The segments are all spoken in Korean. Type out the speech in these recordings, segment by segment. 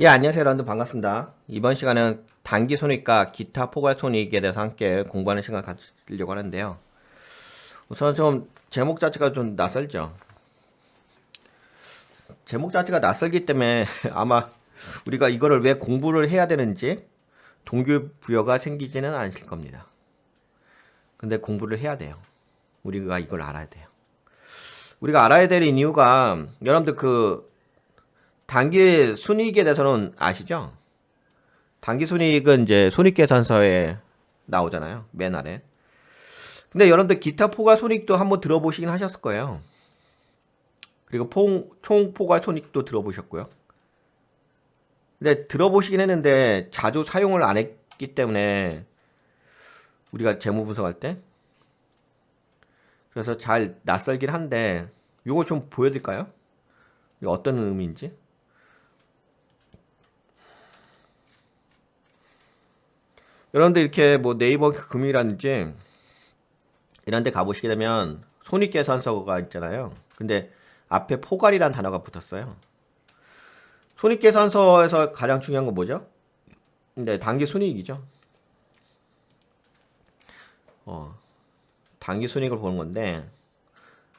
예, 안녕하세요, 여러분들 반갑습니다. 이번 시간은 단기 손익과 기타 포괄 손익에 대해서 함께 공부하는 시간 가지려고 하는데요. 우선 좀 제목 자체가 좀 낯설죠. 제목 자체가 낯설기 때문에 아마 우리가 이거를 왜 공부를 해야 되는지 동기부여가 생기지는 않을 겁니다. 근데 공부를 해야 돼요. 우리가 이걸 알아야 돼요. 우리가 알아야 될 이유가 여러분들 그 단기 순이익에 대해서는 아시죠? 단기 순이익은 이제 손익계산서에 나오잖아요. 맨 아래. 근데 여러분들 기타 포괄 손익도 한번 들어보시긴 하셨을 거예요. 그리고 총, 총 포괄 손익도 들어보셨고요. 근데 들어보시긴 했는데 자주 사용을 안 했기 때문에 우리가 재무 분석할 때 그래서 잘 낯설긴 한데 이걸 좀 보여드릴까요? 어떤 의미인지. 여러분들 이렇게 뭐 네이버 금이라든지 이런 데 가보시게 되면 손익계산서가 있잖아요. 근데 앞에 포괄이라는 단어가 붙었어요. 손익계산서에서 가장 중요한 건 뭐죠? 네, 단기 순이익이죠. 어, 단기 순이익을 보는 건데,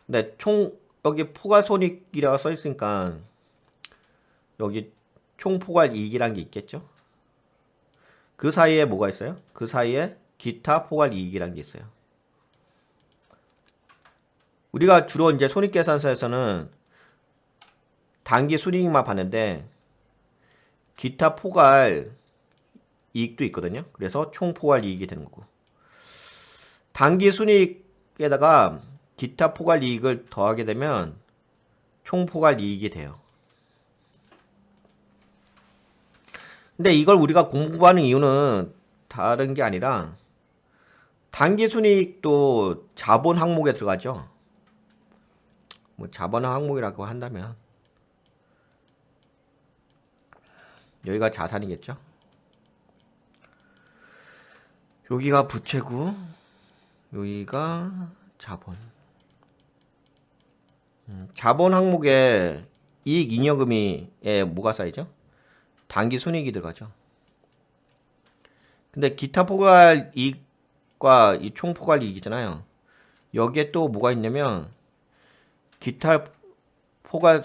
근데 총 여기 포괄 손익이라고 써 있으니까 여기 총 포괄 이익이란 게 있겠죠? 그 사이에 뭐가 있어요? 그 사이에 기타 포괄 이익이라는 게 있어요. 우리가 주로 이제 손익계산서에서는 단기 순이익만 봤는데 기타 포괄 이익도 있거든요. 그래서 총 포괄 이익이 되는 거고. 단기 순이익에다가 기타 포괄 이익을 더하게 되면 총 포괄 이익이 돼요. 근데 이걸 우리가 공부하는 이유는 다른 게 아니라 단기 순이익도 자본 항목에 들어가죠. 뭐 자본 항목이라고 한다면 여기가 자산이겠죠. 여기가 부채고 여기가 자본. 음, 자본 항목에 이익 잉여금이에 뭐가 쌓이죠? 단기 순이익이 들어가죠. 근데 기타 포괄 이익과 이 총 포괄 이익이잖아요. 여기에 또 뭐가 있냐면 기타 포괄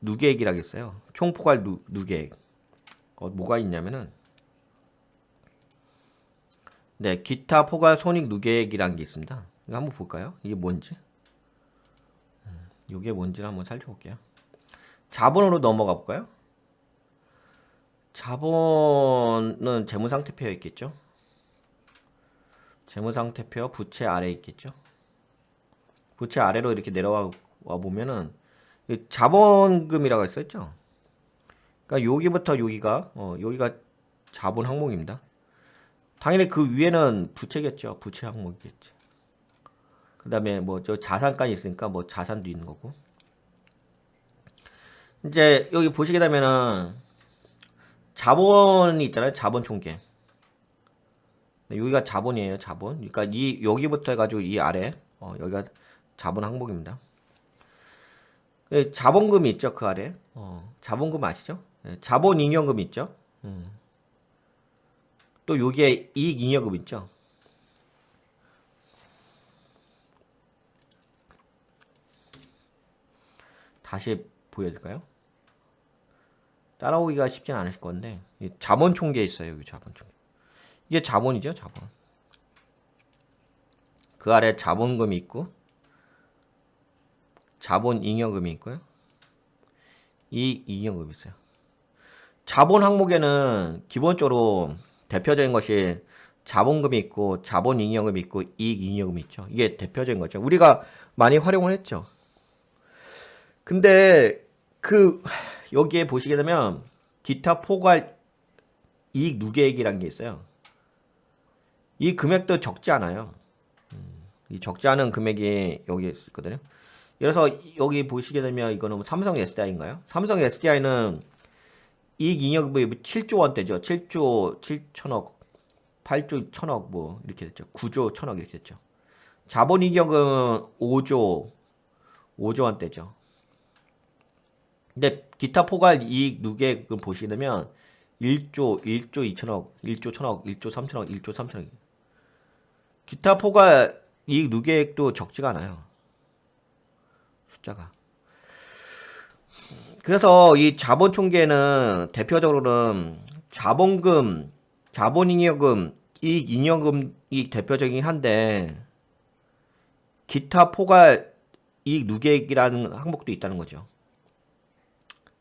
누계액이라고 했어요. 총 포괄 누, 누계액. 어, 뭐가 있냐면은 네, 기타 포괄 손익 누계액이라는 게 있습니다. 이거 한번 볼까요? 이게 뭔지? 음, 이게 뭔지를 한번 살펴볼게요. 자본으로 넘어가 볼까요? 자본은 재무상태표에 있겠죠. 재무상태표 부채 아래에 있겠죠. 부채 아래로 이렇게 내려와 보면은 자본금이라고 했었죠. 그러니까 여기부터 여기가 어, 여기가 자본 항목입니다. 당연히 그 위에는 부채겠죠. 부채 항목이겠죠. 그 다음에 뭐 저 자산까지 있으니까 뭐 자산도 있는 거고. 이제 여기 보시게 되면은 자본이 있잖아요. 자본 총계. 네, 여기가 자본이에요. 자본. 그러니까 이 여기부터 해가지고 이 아래 어, 여기가 자본 항목입니다. 네, 자본금이 있죠. 그 아래. 어, 자본금 아시죠? 네, 자본 잉여금 있죠. 음. 또 여기에 이익 잉여금 있죠. 다시 보여드릴까요? 따라오기가 쉽진 않으실 건데 자본 총계 있어요 여기 자본 총계. 이게 자본이죠 자본. 그 아래 자본금이 있고 자본 잉여금이 있고요. 이 잉여금이 있어요. 자본 항목에는 기본적으로 대표적인 것이 자본금이 있고 자본 잉여금이 있고 이익 잉여금이 있죠. 이게 대표적인 거죠. 우리가 많이 활용을 했죠. 근데 그 여기에 보시게 되면 기타 포괄 이익 누계액이라는 게 있어요. 이 금액도 적지 않아요. 음, 이 적지 않은 금액이 여기 있거든요. 그래서 여기 보시게 되면 이거는 삼성 SDI인가요? 삼성 SDI는 이익 잉여금이 7조 원대죠. 7조 7천억, 8조 1천억 뭐 이렇게 됐죠. 9조 1천억 이렇게 됐죠. 자본 잉여금은 5조 5조 원대죠. 근데 기타 포괄 이익 누계액을 보시게 되면 1조, 1조 2천억, 1조 1천억, 1조 3천억, 1조 3천억. 기타 포괄 이익 누계액도 적지가 않아요. 숫자가. 그래서 이 자본 총계는 대표적으로는 자본금, 자본잉여금, 이익 잉여금이 대표적이긴 한데 기타 포괄 이익 누계액이라는 항목도 있다는 거죠.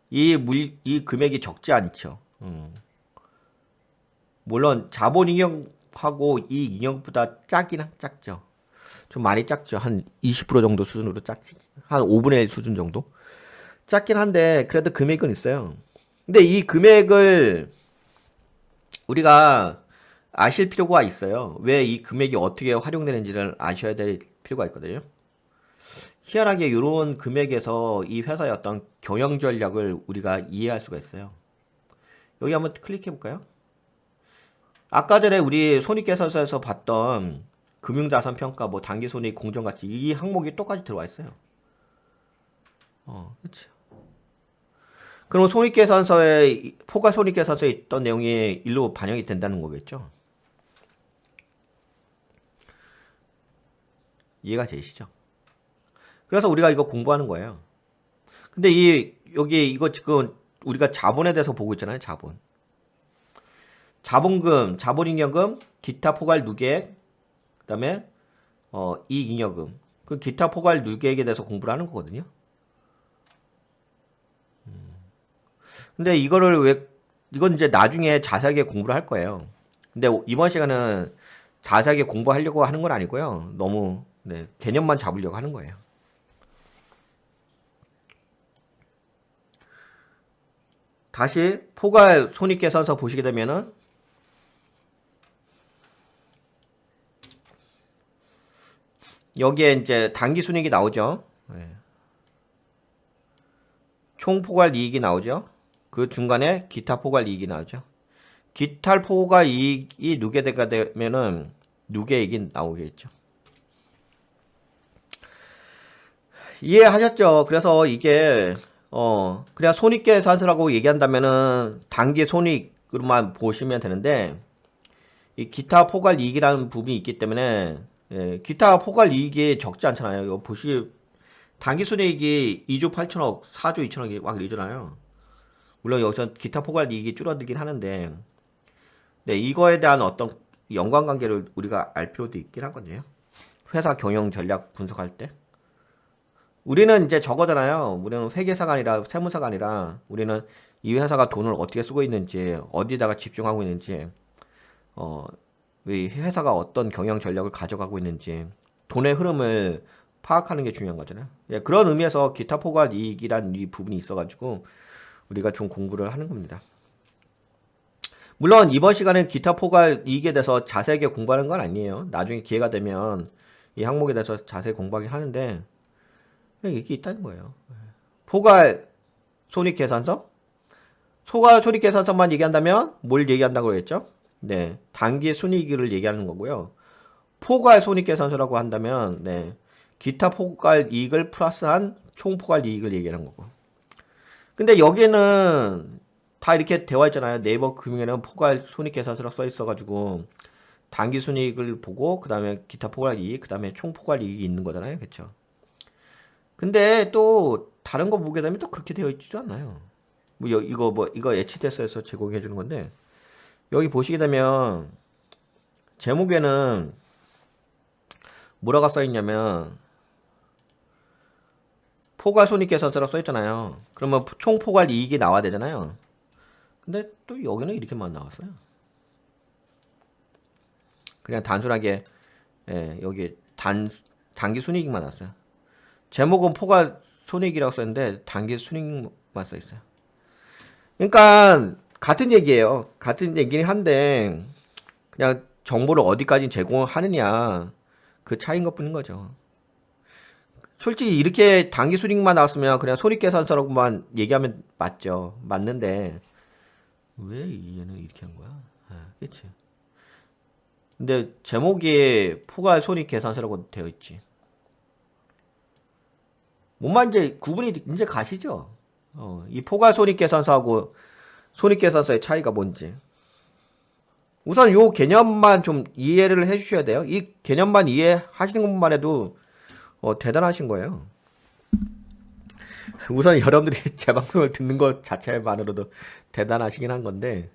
이 물, 이 금액이 적지 않죠. 음. 물론 자본 잉여하고 이익 잉여보다 작긴 작죠. 좀 많이 작죠. 한 20% 정도 수준으로 작지. 한 5분의 1 수준 정도. 작긴 한데 그래도 금액은 있어요. 근데 이 금액을 우리가 아실 필요가 있어요. 왜 이 금액이 어떻게 활용되는지를 아셔야 될 필요가 있거든요. 희한하게 이런 금액에서 이 회사의 어떤 경영 전략을 우리가 이해할 수가 있어요. 여기 한번 클릭해 볼까요? 아까 전에 우리 손익계산서에서 봤던 금융자산 평가, 뭐 단기 손익, 공정 가치 이 항목이 똑같이 들어와 있어요. 어, 그렇죠. 그럼 손익계산서에 포괄 손익계산서에 있던 내용이 일로 반영이 된다는 거겠죠? 이해가 되시죠? 그래서 우리가 이거 공부하는 거예요. 근데 이 여기 이거 지금 우리가 자본에 대해서 보고 있잖아요. 자본. 자본금, 자본잉여금, 기타 포괄 누계액, 그다음에 어, 이익잉여금. 그 기타 포괄 누계액에 대해서 공부를 하는 거거든요. 음. 근데 이거를 왜 이건 이제 나중에 자세하게 공부를 할 거예요. 근데 이번 시간은 자세하게 공부하려고 하는 건 아니고요. 너무 네, 개념만 잡으려고 하는 거예요. 다시 포괄 손익계산서 보시게 되면은 여기에 이제 단기 순이익이 나오죠. 네. 총 포괄 이익이 나오죠. 그 중간에 기타 포괄 이익이 나오죠. 기타 포괄 이익이 누계대가 되면은 누계이익이 나오겠죠. 이해하셨죠? 그래서 이게 어 그냥 손익 계산서라고 얘기한다면은 단기 손익으로만 보시면 되는데 이 기타 포괄 이익이라는 부분이 있기 때문에 예, 기타 포괄 이익이 적지 않잖아요. 이거 보시 단기 손익이 2조 8천억, 4조 2천억이 막 이러잖아요. 물론 여기서 기타 포괄 이익이 줄어들긴 하는데 네, 이거에 대한 어떤 연관관계를 우리가 알 필요도 있긴 하거든요. 회사 경영 전략 분석할 때. 우리는 이제 저거잖아요. 우리는 회계사가 아니라 세무사가 아니라 우리는 이 회사가 돈을 어떻게 쓰고 있는지 어디다가 집중하고 있는지 어, 이 회사가 어떤 경영 전략을 가져가고 있는지 돈의 흐름을 파악하는 게 중요한 거잖아요. 예, 그런 의미에서 기타 포괄 이익이란 이 부분이 있어가지고 우리가 좀 공부를 하는 겁니다. 물론 이번 시간에 기타 포괄 이익에 대해서 자세하게 공부하는 건 아니에요. 나중에 기회가 되면 이 항목에 대해서 자세히 공부하긴 하는데 이게 있다는 거예요. 포괄 손익계산서? 포괄 손익계산서만 얘기한다면 뭘 얘기한다고 그랬죠? 네, 단기 순이익을 얘기하는 거고요. 포괄 손익계산서라고 한다면 네, 기타 포괄 이익을 플러스한 총 포괄 이익을 얘기하는 거고. 근데 여기는 다 이렇게 되어 있잖아요. 네이버 금융에는 포괄 손익계산서라고 써 있어가지고 단기 순이익을 보고 그 다음에 기타 포괄 이익, 그 다음에 총 포괄 이익이 있는 거잖아요, 그렇죠? 근데 또 다른 거 보게 되면 또 그렇게 되어 있지도 않아요. 뭐 여, 이거 뭐 이거 HTS에서 제공해 주는 건데 여기 보시게 되면 제목에는 뭐라고 써 있냐면 포괄 손익계산서라고 써 있잖아요. 그러면 총 포괄 이익이 나와야 되잖아요. 근데 또 여기는 이렇게만 나왔어요. 그냥 단순하게 예, 여기 단 단기 순이익만 나왔어요. 제목은 포괄 손익이라고 썼는데 단기 순익만 써 있어요. 그러니까 같은 얘기예요. 같은 얘기는 한데 그냥 정보를 어디까지 제공하느냐 그 차이인 것뿐인 거죠. 솔직히 이렇게 단기 순익만 나왔으면 그냥 손익계산서라고만 얘기하면 맞죠. 맞는데 왜 얘는 이렇게 한 거야? 아, 그치? 근데 제목이 포괄 손익 계산서라고 되어 있지. 뭔만 이제 구분이 이제 가시죠. 어, 이 포괄 손익계산서하고 손익계산서의 차이가 뭔지. 우선 요 개념만 좀 이해를 해 주셔야 돼요. 이 개념만 이해하시는 것만 해도 어, 대단하신 거예요. 우선 여러분들이 제 방송을 듣는 것 자체만으로도 대단하시긴 한 건데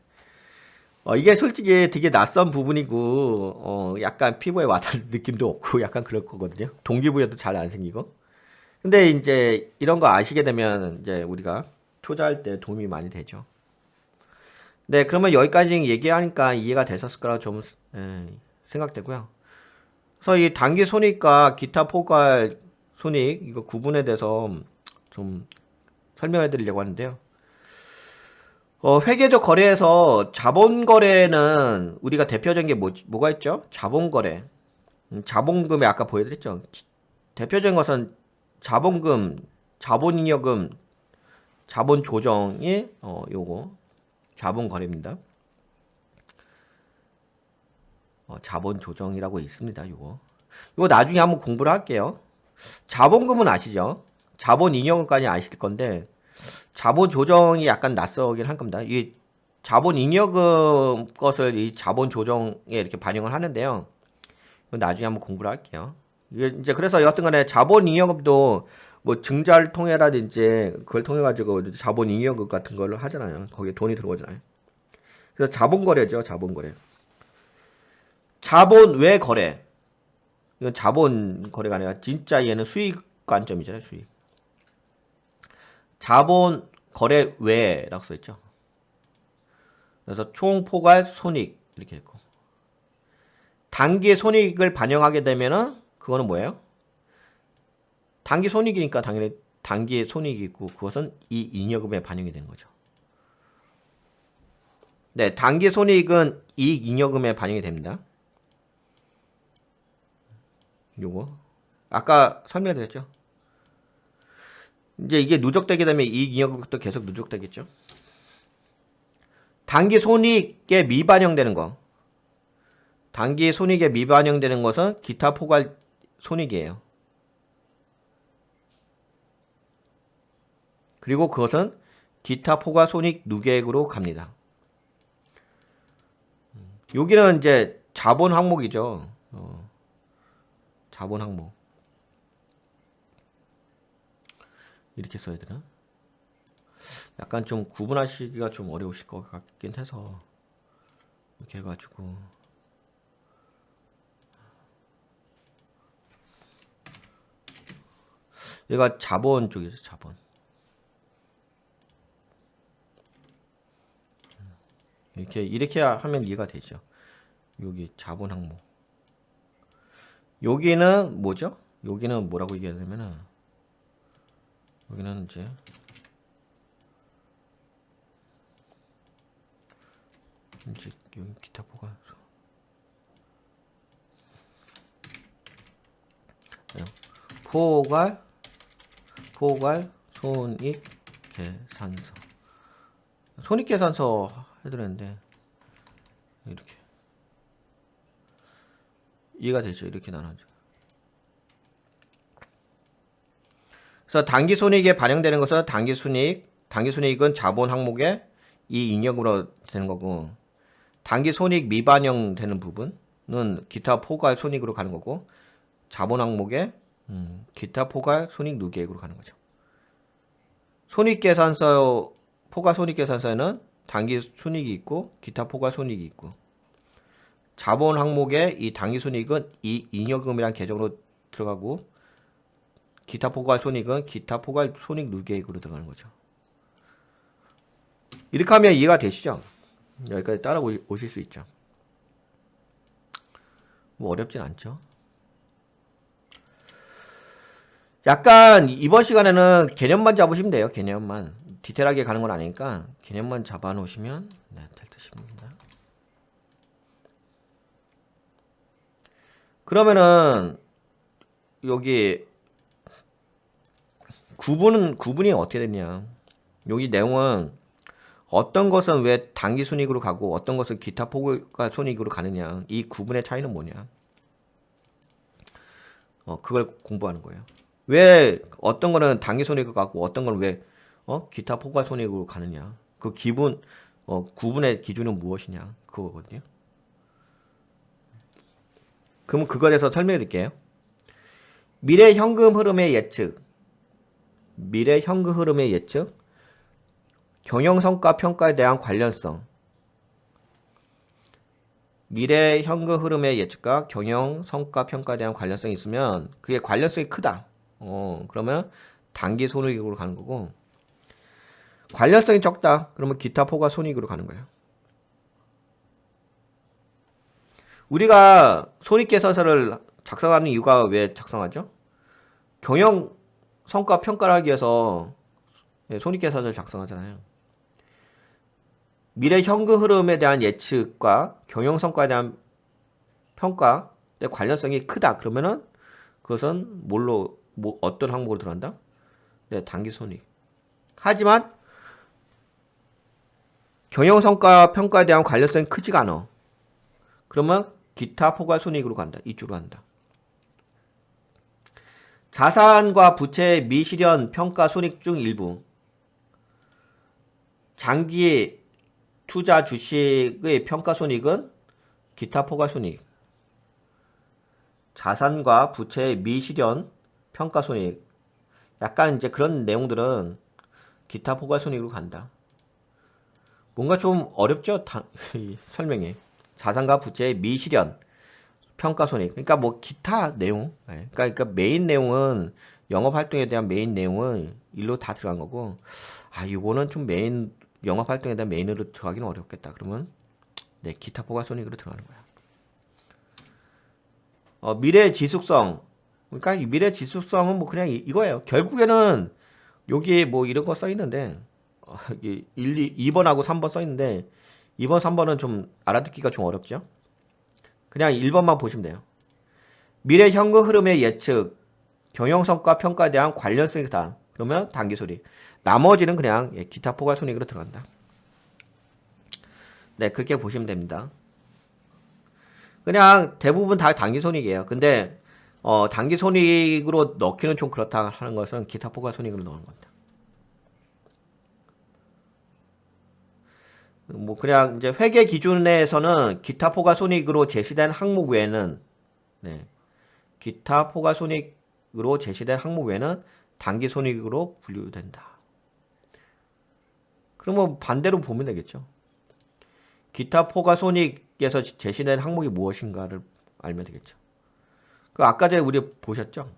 어, 이게 솔직히 되게 낯선 부분이고 어, 약간 피부에 와닿는 느낌도 없고 약간 그럴 거거든요. 동기부여도 잘 안 생기고. 근데 이제 이런 거 아시게 되면 이제 우리가 투자할 때 도움이 많이 되죠. 네, 그러면 여기까지 얘기하니까 이해가 됐었을 거라고 좀 예, 생각되고요. 그래서 이 단기 손익과 기타 포괄 손익 이거 구분에 대해서 좀 설명해 드리려고 하는데요. 어, 회계적 거래에서 자본 거래는 우리가 대표적인 게 뭐, 뭐가 있죠? 자본 거래. 음, 자본금에 아까 보여드렸죠. 기- 대표적인 것은 자본금, 자본잉여금, 자본 조정이 어, 요거 자본 거래입니다. 어, 자본 조정이라고 있습니다. 요거. 요거 나중에 한번 공부를 할게요. 자본금은 아시죠? 자본 잉여금까지 아실 건데 자본 조정이 약간 낯서긴 할 겁니다. 이 자본 잉여금 것을 이 자본 조정에 이렇게 반영을 하는데요. 나중에 한번 공부를 할게요. 이제 그래서 여하튼간에 자본 잉여금도 뭐 증자를 통해라든지 그걸 통해 가지고 자본 잉여금 같은 걸 하잖아요. 거기에 돈이 들어오잖아요. 그래서 자본 거래죠. 자본 거래. 자본 외 거래. 이건 자본 거래가 아니라 진짜 얘는 수익 관점이잖아요. 수익. 자본 거래 외라고 써 있죠. 그래서 총 포괄 손익 이렇게 있고 단기 손익을 반영하게 되면은 그거는 뭐예요? 단기 손익이니까 당연히 단기 손익이 있고 그것은 이 잉여금에 반영이 되는 거죠. 네, 단기 손익은 이익 잉여금에 반영이 됩니다. 요거 아까 설명드렸죠. 이제 이게 누적되게 되면 이익 잉여금도 계속 누적되겠죠. 단기 손익에 미반영되는 거. 단기 손익에 미반영되는 것은 기타 포괄 손익이에요. 그리고 그것은 기타 포괄 손익 누계액으로 갑니다. 여기는 이제 자본 항목이죠. 어, 자본 항목. 이렇게 써야 되나? 약간 좀 구분하시기가 좀 어려우실 것 같긴 해서 이렇게 해가지고 얘가 자본 쪽이죠 자본. 이렇게 이렇게 하면 이해가 되죠. 여기 자본 항목. 여기는 뭐죠? 여기는 뭐라고 얘기해야 되면은 여기는 이제 이제 여기 기타 포괄 네. 포괄 손익 계산서. 손익 계산서 해드렸는데 이렇게. 이해가 되죠? 이렇게 나눠져. 그래서 단기 손익에 반영되는 것은 단기 순이익, 단기 순이익은 자본 항목에 이 잉여금으로 되는 거고 단기 손익 미반영 되는 부분은 기타 포괄 손익으로 가는 거고 자본 항목에 음, 기타 포괄 손익 누계액으로 가는 거죠. 손익계산서 포괄 손익계산서에는 단기 순이익이 있고 기타 포괄 손익이 있고 자본 항목에 이 단기 순이익은 이 잉여금이란 계정으로 들어가고 기타 포괄 손익은 기타 포괄 손익 누계액으로 들어가는 거죠. 이렇게 하면 이해가 되시죠? 여기까지 따라 오실 수 있죠. 뭐 어렵진 않죠. 약간 이번 시간에는 개념만 잡으시면 돼요. 개념만. 디테일하게 가는 건 아니니까 개념만 잡아 놓으시면 네, 될 듯입니다. 그러면은 여기 구분은 구분이 어떻게 됐냐? 여기 내용은 어떤 것은 왜 단기 순이익으로 가고 어떤 것은 기타 포괄 손익으로 가느냐 이 구분의 차이는 뭐냐? 어 그걸 공부하는 거예요. 왜 어떤 거는 단기 손익으로 가고 어떤 거는 왜 어 기타 포괄 손익으로 가느냐 그 기분 어 구분의 기준은 무엇이냐 그거거든요. 그럼 그거에 대해서 설명해 드릴게요. 미래 현금 흐름의 예측. 미래 현금 흐름의 예측. 경영 성과 평가에 대한 관련성. 미래 현금 흐름의 예측과 경영 성과 평가에 대한 관련성이 있으면 그게 관련성이 크다. 어, 그러면 단기 손익으로 가는 거고 관련성이 적다. 그러면 기타 포괄 손익으로 가는 거예요. 우리가 손익계산서를 작성하는 이유가 왜 작성하죠? 경영 성과 평가를 하기 위해서 예, 손익계산서를 작성하잖아요. 미래 현금 흐름에 대한 예측과 경영 성과에 대한 평가의 관련성이 크다. 그러면은 그것은 뭘로 뭐 어떤 항목으로 들어간다? 네, 단기 손익. 하지만 경영 성과 평가에 대한 관련성이 크지가 않아. 그러면 기타 포괄 손익으로 간다. 이쪽으로 간다. 자산과 부채 미실현 평가 손익 중 일부. 장기 투자 주식의 평가 손익은 기타 포괄 손익. 자산과 부채 미실현 평가 손익. 약간 이제 그런 내용들은 기타 포괄 손익으로 간다. 뭔가 좀 어렵죠? 다, 설명이. 자산과 부채의 미실현 평가 손익. 그러니까 뭐 기타 내용. 예. 그러니까, 그러니까 메인 내용은 영업 활동에 대한 메인 내용은 일로 다 들어간 거고 아, 이거는 좀 메인 영업 활동에 대한 메인으로 들어가기는 어렵겠다. 그러면 네, 기타 포괄 손익으로 들어가는 거야. 어, 미래 지속성. 그러니까 이 미래 지속성은 뭐 그냥 이, 이거예요. 결국에는 여기에 뭐 이런 거 써 있는데 어, 1, 2, 2번하고 3번 써 있는데 2번, 3번은 좀 알아듣기가 좀 어렵죠? 그냥 1번만 보시면 돼요. 미래 현금 흐름의 예측, 경영 성과 평가에 대한 관련성이 다. 그러면 단기 소리. 나머지는 그냥 예, 기타 포괄 손익으로 들어간다. 네, 그렇게 보시면 됩니다. 그냥 대부분 다 단기 손익이에요. 근데 어, 단기 손익으로 넣기는 좀 그렇다 하는 것은 기타 포괄 손익으로 넣는 겁니다. 뭐 그냥 이제 회계 기준에서는 기타 포괄 손익으로 제시된 항목 외에는 네. 기타 포괄 손익으로 제시된 항목 외에는 단기 손익으로 분류된다. 그러면 반대로 보면 되겠죠. 기타 포괄 손익에서 제시된 항목이 무엇인가를 알면 되겠죠. 그 아까 전에 우리 보셨죠?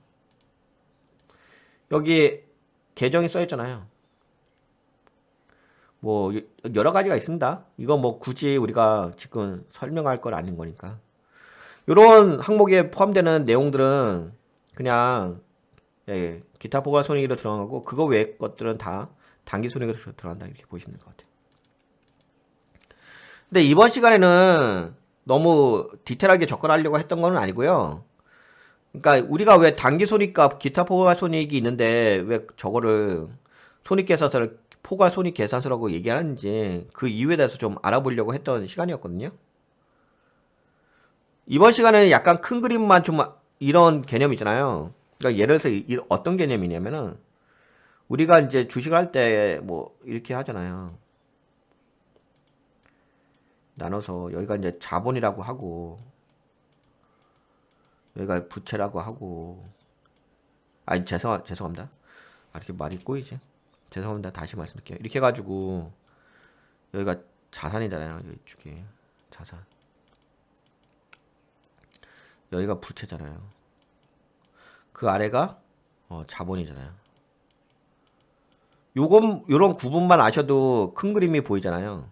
여기 계정이 써 있잖아요. 뭐 여러 가지가 있습니다. 이거 뭐 굳이 우리가 지금 설명할 건 아닌 거니까. 이런 항목에 포함되는 내용들은 그냥 예, 기타 포괄 손익으로 들어가고 그거 외의 것들은 다 단기 손익으로 들어간다 이렇게 보시면 될 것 같아요. 근데 이번 시간에는 너무 디테일하게 접근하려고 했던 건 아니고요. 그러니까 우리가 왜 단기 손익과 기타 포괄 손익이 있는데 왜 저거를 손익 계산서를 포괄 손익 계산서라고 얘기하는지 그 이유에 대해서 좀 알아보려고 했던 시간이었거든요. 이번 시간에는 약간 큰 그림만 좀 이런 개념 있잖아요. 그러니까 예를 들어서 어떤 개념이냐면은 우리가 이제 주식을 할 때 뭐 이렇게 하잖아요. 나눠서 여기가 이제 자본이라고 하고 여기가 부채라고 하고 아니 죄송 죄송합니다. 아, 이렇게 말이 꼬이지. 죄송합니다. 다시 말씀드릴게요. 이렇게 해가지고 여기가 자산이잖아요. 이쪽에 자산. 여기가 부채잖아요. 그 아래가 어, 자본이잖아요. 요건 요런 구분만 아셔도 큰 그림이 보이잖아요.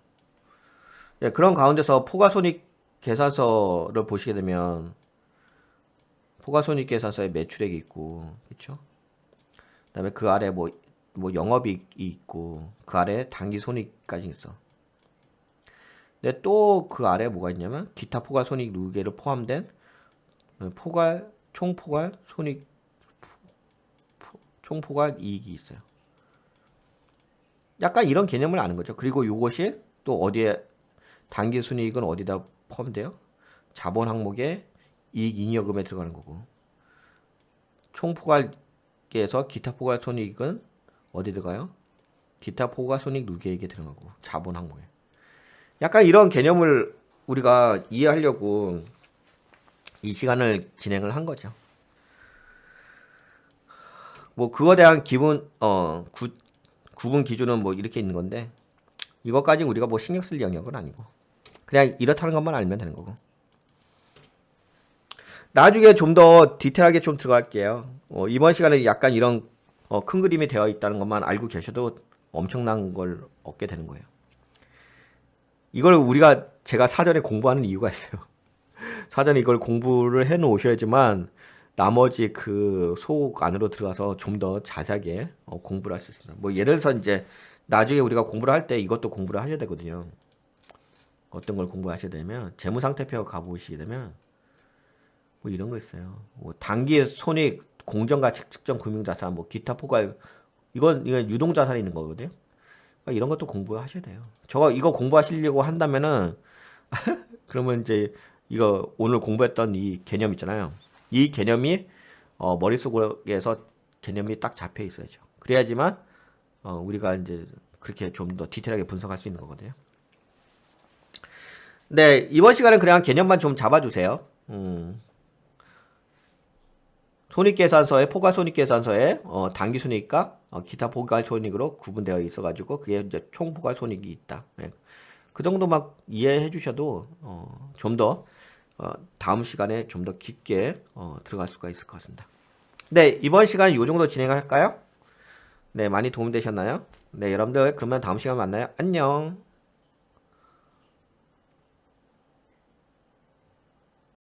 예, 그런 가운데서 포괄손익 계산서를 보시게 되면 포괄손익 계산서에 매출액이 있고, 그렇죠? 그다음에 그 아래 뭐, 뭐 영업이익이 있고 그 아래 단기 손익까지 있어. 근데 또 그 아래 뭐가 있냐면 기타 포괄 손익 누계를 포함된 어, 포괄 총 포괄 손익 총 포괄 이익이 있어요. 약간 이런 개념을 아는 거죠. 그리고 이것이 또 어디에 단기 순이익은 어디다 포함돼요? 자본 항목에 이익 잉여금에 들어가는 거고 총 포괄계에서 기타 포괄 손익은 어디 들어가요? 기타 포가 손익 누계액에 들어가고 자본 항목에. 약간 이런 개념을 우리가 이해하려고 이 시간을 진행을 한 거죠. 뭐 그거에 대한 기본 어 구, 구분 기준은 뭐 이렇게 있는 건데 이것까지 우리가 뭐 신경 쓸 영역은 아니고 그냥 이렇다는 것만 알면 되는 거고. 나중에 좀 더 디테일하게 좀 들어갈게요. 어, 이번 시간에 약간 이런 어, 큰 그림이 되어 있다는 것만 알고 계셔도 엄청난 걸 얻게 되는 거예요. 이걸 우리가 제가 사전에 공부하는 이유가 있어요. 사전에 이걸 공부를 해 놓으셔야지만 나머지 그 속 안으로 들어가서 좀 더 자세하게 어, 공부를 할 수 있습니다. 뭐 예를 들어서 이제 나중에 우리가 공부를 할 때 이것도 공부를 하셔야 되거든요. 어떤 걸 공부하셔야 되냐면 재무상태표 가보시게 되면 뭐 이런 거 있어요. 뭐 단기 손익, 공정가치 측정 금융자산, 뭐 기타 포괄 이건 이건 유동자산이 있는 거거든요. 그러니까 이런 것도 공부하셔야 돼요. 저거 이거 공부하시려고 한다면은 그러면 이제 이거 오늘 공부했던 이 개념 있잖아요. 이 개념이 어, 머릿속에서 개념이 딱 잡혀 있어야죠. 그래야지만 어, 우리가 이제 그렇게 좀 더 디테일하게 분석할 수 있는 거거든요. 네, 이번 시간은 그냥 개념만 좀 잡아주세요. 음. 손익계산서에 포괄 손익계산서에 어, 단기 손익과 어, 기타 포괄 손익으로 구분되어 있어가지고 그게 이제 총 포괄 손익이 있다. 네. 그 정도만 이해해 주셔도 어, 좀더 어, 다음 시간에 좀 더 깊게 어, 들어갈 수가 있을 것 같습니다. 네, 이번 시간 이 정도 진행할까요? 네, 많이 도움되셨나요? 네, 여러분들 그러면 다음 시간에 만나요. 안녕.